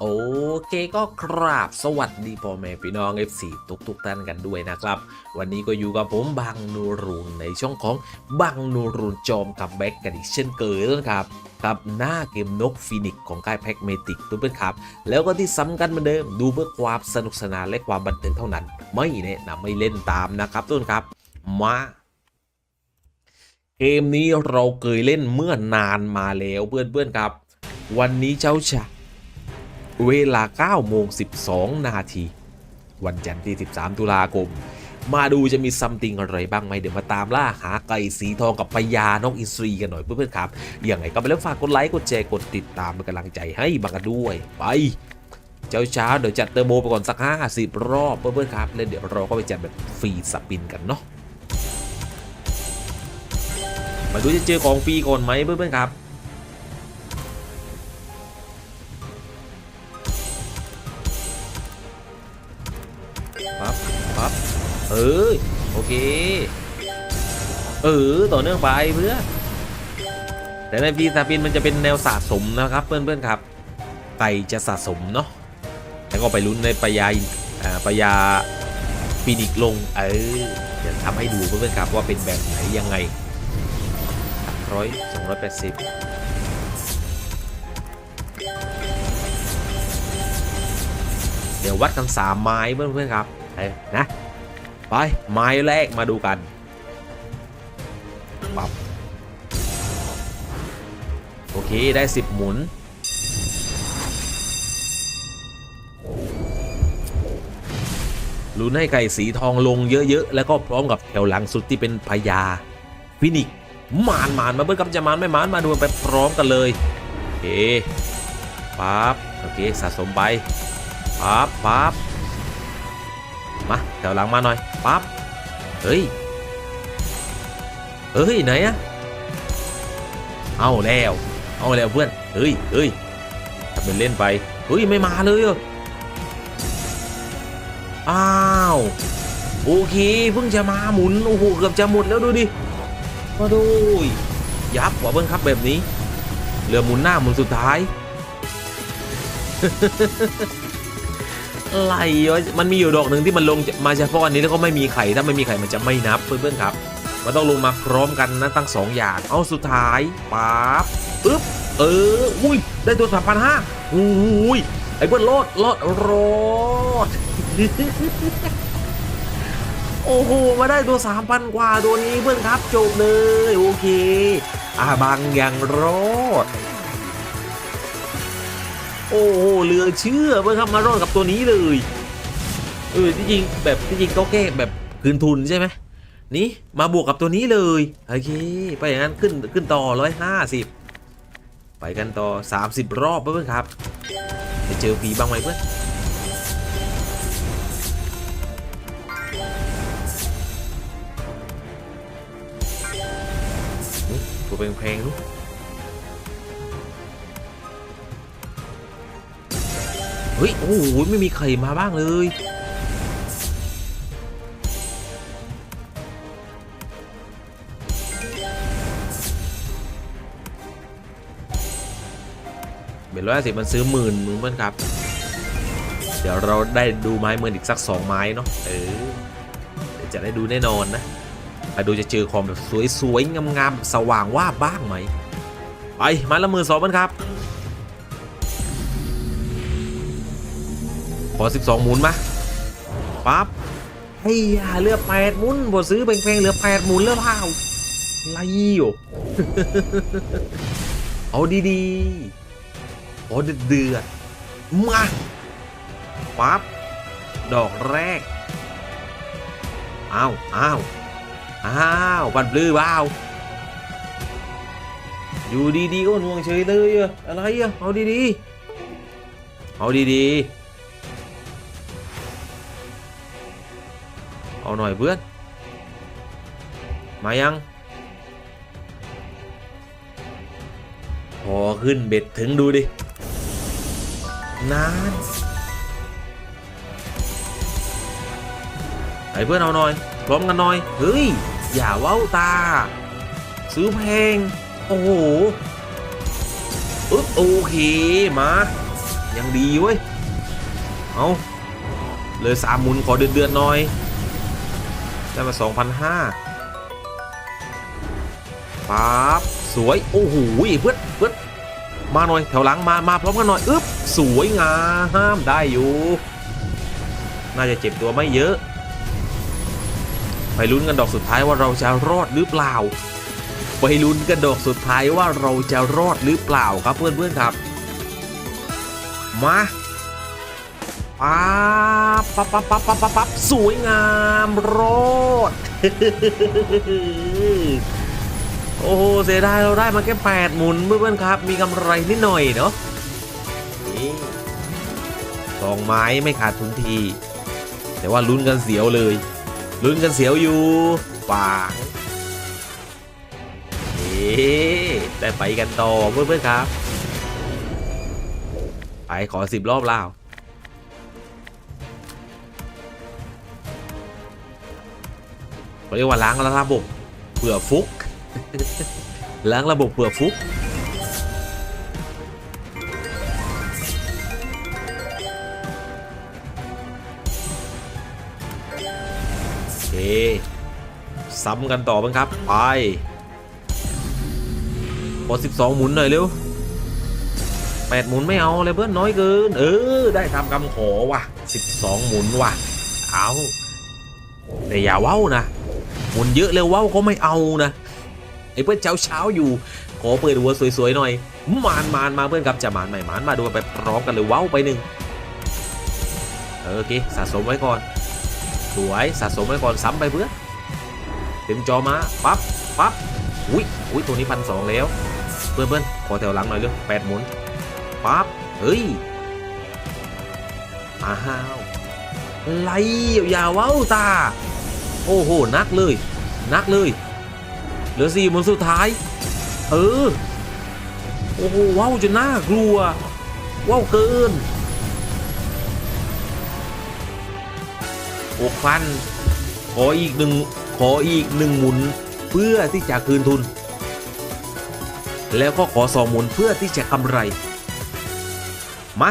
โอเคก็ครับสวัสดีพ่อแม่พี่น้อง F4 ทุกทุกๆท่านกันด้วยนะครับ วันนี้ก็อยู่กับผมบังนูรุนในช่องของบังนูรุนจอมกับแบ็กกันอีกเช่นเคยนะครับกับหน้าเกมนกฟินิกของค่ายแพ็กเมติกทุกเพื่อนครับ แล้วก็ที่สำคัญเหมือนเดิมดูเพื่อความสนุกสนานและความบันเทิงเท่านั้น ไม่แนะนำไม่เล่นตามนะครับทุกคนครับ มาเกมนี้เราเคยเล่นเมื่อนานมาแล้วเพื่อนๆครับ วันนี้เจ้าชะ เวลา9โมง12 นาที วันจันทร์ที่ 13 ตุลาคม มาดูจะมีซัมติงอะไรบ้างไหมเดี๋ยวมาตามล่าหาไก่สีทองกับพญานกอินทรีกันหน่อยเพื่อนๆครับอย่างไรก็ไปแล้วฝากกดไลค์กดแชร์กดติดตามเป็นกำลังใจให้บังกันด้วย ไปเจ้าเช้าเดี๋ยวจัดเตอร์โบไปก่อนสัก 50 รอบเพื่อนๆครับแล้วเดี๋ยวเราก็ไปจัดแบบฟรีสปินกันเนาะมาดูจะเจอของฟรีก่อนไหมเพื่อนๆครับปั๊บ ออโอเค เออต่อเนื่องไปเพื่อแต่ในฟีซาปินมันจะเป็นแนวสะสมนะครับ เพื่อนๆครับไก่จะสะสมเนาะแล้วก็ไปลุ้นในปยาอ่าปยาฟินิกลงเออจะทำให้ดูเพื่อนๆครับว่าเป็นแบบไหนยังไงร้อยสองร้อยแปดสิบเดี๋ยววัดกันสามไม้เพื่อนๆครับนะ ไป ไม้แรกมาดูกันปับโอเค ได้ 10 หมุน ลุ้นให้ไก่สีทองลงเยอะ ๆ แล้วก็พร้อมกับแถวหลังสุดที่เป็นพญาฟินิกซ์มานมานมาเบิ้ลกับจะมานไม่มานมาดูไปพร้อมกันเลยโอเคปั๊บโอเคสะสมไปปั๊บปั๊บ มาแถวหลังมาหน่อยปั๊บเฮ้ยเฮ้ยไหนอะเอาแล้วเอาแล้วเพื่อนเฮ้ยเฮ้ยทำเป็นเล่นไปเฮ้ยไม่มาเลยเหรออ้าวโอเคเพิ่งจะมาหมุนโอ้โหเกือบจะหมดแล้วดูดิมาดูยับกว่าเบิ้งครับแบบนี้เหลือหมุนหน้าหมุนสุดท้าย อะไรวะมันมีอยู่ดอกหนึ่งที่มันลงมาเฉพาะอันนี้แล้วก็ไม่มีไข่ถ้าไม่มีไข่มันจะไม่นับเพื่อนๆครับ มันต้องลงมาพร้อมกันนะตั้งสองอย่าง เอาสุดท้ายปั๊บปึ๊บเอออุ้ยได้ตัวสามพันห้าอุ้ยไอ้เพื่อนรอดรอดรอดโอ้โห มาได้ตัวสามพันกว่าตัวนี้เพื่อนครับจบเลย โอเคอ่าบางอย่างรอด โอ้โหเหลือเชื่อเพื่อนครับมารอดกับตัวนี้เลยเออที่จริงแบบที่จริงก็แก้แบบคืนทุนใช่ไหมนี่มาบวกกับตัวนี้เลยโอเคไปอย่างนั้นขึ้นขึ้นต่อร้อยห้าสิบไปกันต่อ 30 รอบเพื่อนครับจะเจอผีบ้างไหมเพื่อนตัวแพงๆนู้ เฮ้ย โอ้โห ไม่มีใครมาบ้างเลย เบ็ดร้อยห้าสิบมันซื้อหมื่นมื่นเพื่อนครับ เดี๋ยวเราได้ดูไม้หมื่นอีกสักสองไม้เนาะ เออเดี๋ยวจะได้ดูแน่นอนนะมาดูจะเจอของแบบสวยๆงามๆสว่างว่าบ้างไหม ไปไมาละหมื่นสองเพื่อนครับ ขอ 12 หมุนมาปั๊บไอ้ยเหลือแปดหมุนบอซื้อแพงๆเหลือแปดหมุนแล้วเปล่าไรอยู่เอาดีๆเอาเดือดมาปั๊บดอกแรกอ้าวอ้าวอ้าวบันบลือว้าวอยู่ดีๆก็น่วงเฉยเลยอะอะไรอะเอาดีๆเอาดีๆ เอาหน่อยเพื่อน มายังพอขึ้นเบ็ดถึงดูดิ นานไอ้เพื่อนเอาหน่อย พร้อมกันหน่อย เฮ้ย อย่าเว้าตา ซื้อแพง โอ้โหอึ๊บโอเค มา ยังดีเว้ย เอาเลยสามหมุนขอเดือนเดือนๆหน่อย ได้มาสองพันห้าปั๊บสวย โอ้โหเพื่อนเพื่อนมาหน่อย แถวหลังมา มาพร้อมกันหน่อยอึ๊บสวยงามได้อยู่ น่าจะเจ็บตัวไม่เยอะ ไปลุ้นกันดอกสุดท้ายว่าเราจะรอดหรือเปล่า ไปลุ้นกันดอกสุดท้ายว่าเราจะรอดหรือเปล่าครับเพื่อนๆครับ มา ปั๊บปั๊บปั๊บปั๊บปั๊บปั๊บสวยงามรอดโอ้โหเสียดายเราได้มาแค่แปดหมุนเพื่อนๆครับ มีกำไรนิดหน่อยเนาะนี่สองไม้ไม่ขาดทุนที แต่ว่าลุ้นกันเสียวเลยลุ้นกันเสียวอยู่ปางเอ๊ได้ไปกันต่อเพื่อนๆครับ ไปขอสิบรอบแล้ว เขาเรียกว่าล้างระบบเผื่อฟุก ล้างระบบเผื่อฟุกโอเคซ้ำกันต่อบ้างครับ ไปขอ12 หมุนหน่อยเร็วแปดหมุนไม่เอาเลยเพื่อนน้อยเกิน เออ ได้ทำคำขอว่ะ 12 หมุนว่ะ เอาแต่อย่าเว้านะ หมุนเยอะเลยว้าก็ไม่เอานะไอ้เพื่อนเช้าเช้าๆอยู่ ขอเปิดหัวสวยๆหน่อยมานมานมาเพื่อนครับจะมานใหม่มานมาดูไปพร้อมกันเลยว้าไปหนึ่งโอเคสะสมไว้ก่อน สวยสะสมไว้ก่อนซ้ำไปเพื่อนเต็มจอมาปั๊บปั๊บอุ้ยอุ้ยตัวนี้พันสองแล้วเพื่อนเพื่อนขอแถวหลังหน่อยเร็วแปดหมุนปั๊บเฮ้ยอ้าวไล่ยาวเว้าตา โอ้โหนักเลยนักเลยเหลือสี่หมุนสุดท้าย เออ โอ้โหว้าวจนน่ากลัวว้าวเกินหกพันขออีกหนึ่งขออีกหนึ่งหมุนเพื่อที่จะคืนทุน แล้วก็ขอสองหมุนเพื่อที่จะกำไร มา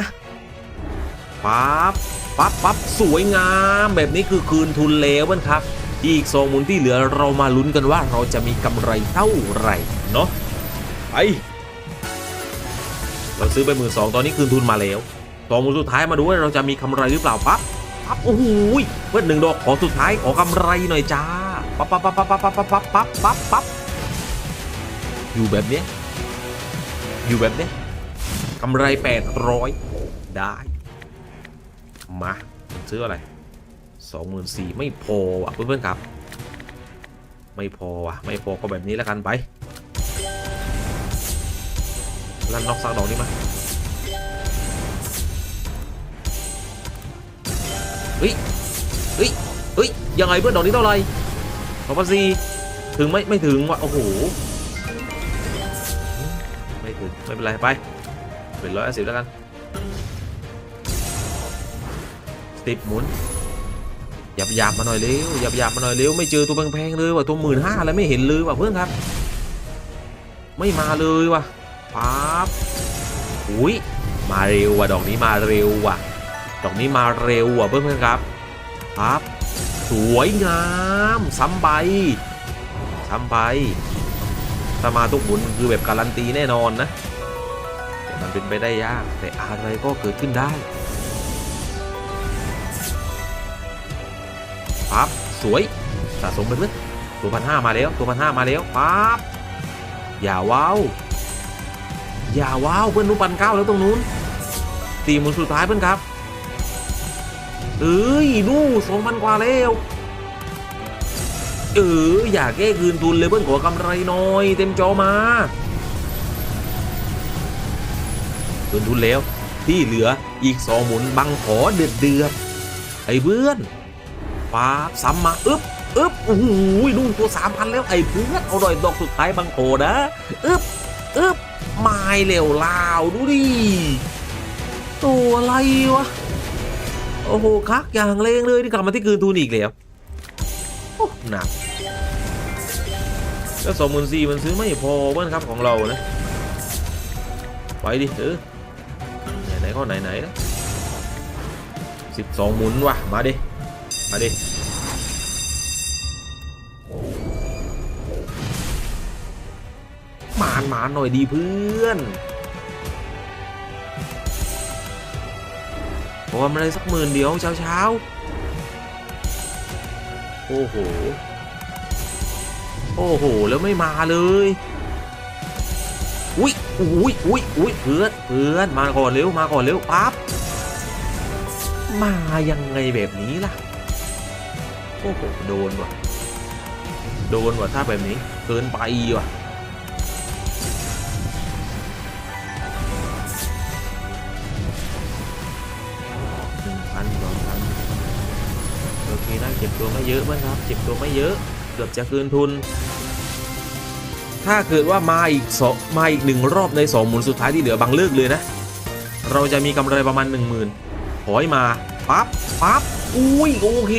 ปั๊บปั๊บปั๊บสวยงาม แบบนี้คือคืนทุนแล้วเพื่อนครับ อีกสองหมุนที่เหลือเรามาลุ้นกันว่าเราจะมีกำไรเท่าไหร่เนาะไปเราซื้อไปหมื่นสองตอนนี้คืนทุนมาแล้วสองหมุนสุดท้ายมาดูว่าเราจะมีกำไรหรือเปล่าปั๊บปั๊บโอ้โหยเพื่อนหนึ่งดอกขอสุดท้ายขอกำไรหน่อยจ้าปั๊บปั๊บปั๊บปั๊บปั๊บปั๊บปั๊บปั๊บปั๊บปั๊บอยู่แบบเนี้ยอยู่แบบเนี้ยกำไร800ได้มาซื้ออะไร 24,000ไม่พอว่ะเพื่อนๆครับ ไม่พอว่ะไม่พอก็แบบนี้แล้วกันไปลั่นนอกสักดอกนี้มาเฮ้ยเฮ้ยเฮ้ยยังไงเพื่อนดอกนี้เท่าไหร่สองพันสี่ถึงไม่ไม่ถึงว่ะโอ้โหไม่ถึงไม่เป็นไรไปเป็นร้อยสิบแล้วกันสิบหมุน หยับหยับมาหน่อยเร็วหยับหยับมาหน่อยเร็วไม่เจอตัวแพงๆเลยว่ะตัวหมื่นห้าแล้วไม่เห็นเลยว่ะเพื่อนครับ ไม่มาเลยว่ะปั๊บอุ้ยมาเร็วว่ะดอกนี้มาเร็วว่ะ ดอกนี้มาเร็วว่ะเพื่อนๆครับปั๊บสวยงามซ้ำใบซ้ำใบถ้ามาทุกหมุนคือแบบการันตีแน่นอนนะมันเป็นไปได้ยากแต่อะไรก็เกิดขึ้นได้ ปั๊บสวยสะสมไปเพื่อนตัวพันห้ามาแล้วตัวพันห้ามาแล้วปั๊บอย่าว้าวอย่าว้าวเพื่อนนู้ปันเก้าแล้วตรงนู้นตีหมุนสุดท้ายเพื่อนครับเอ้ยนู่สองพันกว่าแล้วเอออย่าแก้คืนทุนเลยเพื่อนขอกำไรหน่อย เต็มจอมาคืนทุนแล้วที่เหลืออีกสองหมุนบังขอเดือดเดือดไอ้เพื่อน ป๊าซ้ำมาอึ๊บอึ๊บโอ้โหนู่นตัวสามพันแล้วไอ้เพื่อนเอาหน่อยดอกสุดท้ายบังโขนะอึ๊บอึ๊บไม้เหลวลาวดูดิตัวอะไรวะโอ้โหคักอย่างเลงเลยที่กลับมาที่คืนทุนอีกแล้วโอ้หนักแล้วสองหมื่นสี่มันซื้อไม่พอเพื่อนครับของเรานะไปดิเออไหนๆข้อไหนไหนนะสิบสองหมุนว่ะมาดิ มาดิหมานหมานหน่อยดีเพื่อนผมว่ามันอสักหมื่นเดียวเช้าเช้าโอ้โห โอ้โห แล้วไม่มาเลย อุ้ยอุ้ยอุ้ยอุ้ยเพื่อนเพื่อนมาก่อนเร็ว มาก่อนเร็วปั๊บ มายังไงแบบนี้ล่ะ โอ้โหโดนว่ะ โดนว่ะถ้าแบบนี้ เกินไปว่ะหนึ่งพันสองพันโอเคได้เก็บตัวไม่เยอะมั้งครับเก็บตัวไม่เยอะ เกือบจะคืนทุน ถ้าเกิดว่ามาอีกสองมาอีกหนึ่งรอบในสองหมุนสุดท้ายที่เหลือบางเลิกเลยนะ เราจะมีกำไรประมาณ 1 0,000ขอให้มา ปั๊บปั๊บอุ้ยโอเค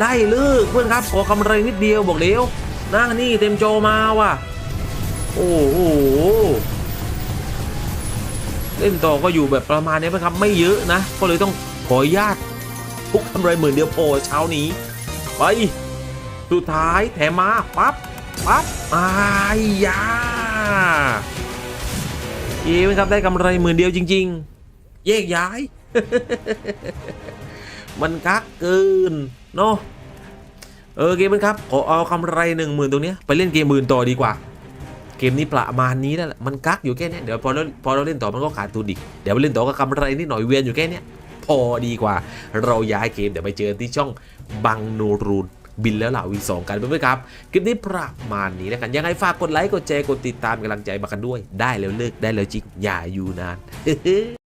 ได้เลิกเพื่อนครับขอกำไรนิดเดียวบอกเดียวนะนี่เต็มโจมาว่ะ โอ้โหเล่นต่อก็อยู่แบบประมาณนี้นะครับไม่เยอะนะ ก็เลยต้องขออนุญาตพุกกำไรหมื่นเดียวพอเช้านี้ ไป สุดท้ายแถมมาปั๊บปั๊บอายยาเอ๋ไหมครับได้กำไรหมื่นเดียวจริง ๆ แยกย้าย มันกักเกินเนาะเออเกมมันครับขอเอากำไรหนึ่งหมื่นตรงนี้ไปเล่นเกมอื่นต่อดีกว่า เกมนี้ประมาณนี้แหละมันกักอยู่แค่เนี้ยเดี๋ยวพอเราพอเราเล่นต่อมันก็ขาดทุนอีกเดี๋ยวไปเล่นต่อก็กำไรนิดหน่อยเวียนอยู่แค่เนี้ยพอดีกว่า เราย้ายเกมเดี๋ยวไปเจอที่ช่องบังนูรูนบินแล้วเหล่าวีสองกันเพื่อนๆครับ คลิปนี้ประมาณนี้แล้วกันยังไงฝากกดไลค์กดแชร์กดติดตามกำลังใจมากันด้วย ได้แล้วเลิกได้แล้วจริงอย่าอยู่นาน